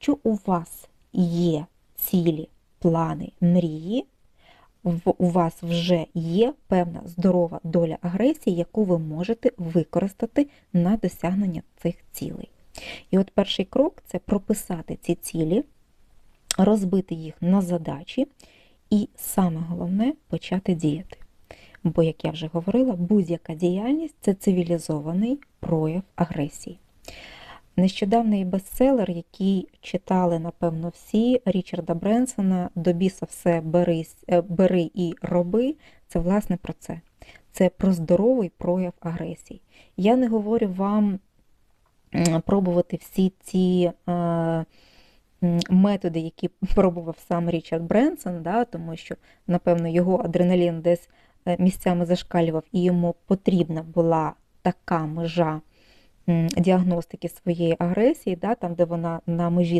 якщо у вас є цілі, плани, мрії, у вас вже є певна здорова доля агресії, яку ви можете використати на досягнення цих цілей. І от перший крок це прописати ці цілі, розбити їх на задачі, і саме головне почати діяти. Бо, як я вже говорила, будь-яка діяльність це цивілізований прояв агресії. Нещодавний бестселер, який читали, напевно, всі Річарда Бренсона До біса все бери, е, бери і роби. Це власне про це. Це про здоровий прояв агресії. Я не говорю вам пробувати всі ці е, методи, які пробував сам Річард Бренсон, да, тому що, напевно, його адреналін десь е, місцями зашкалював, і йому потрібна була така межа діагностики своєї агресії, да, там, де вона на межі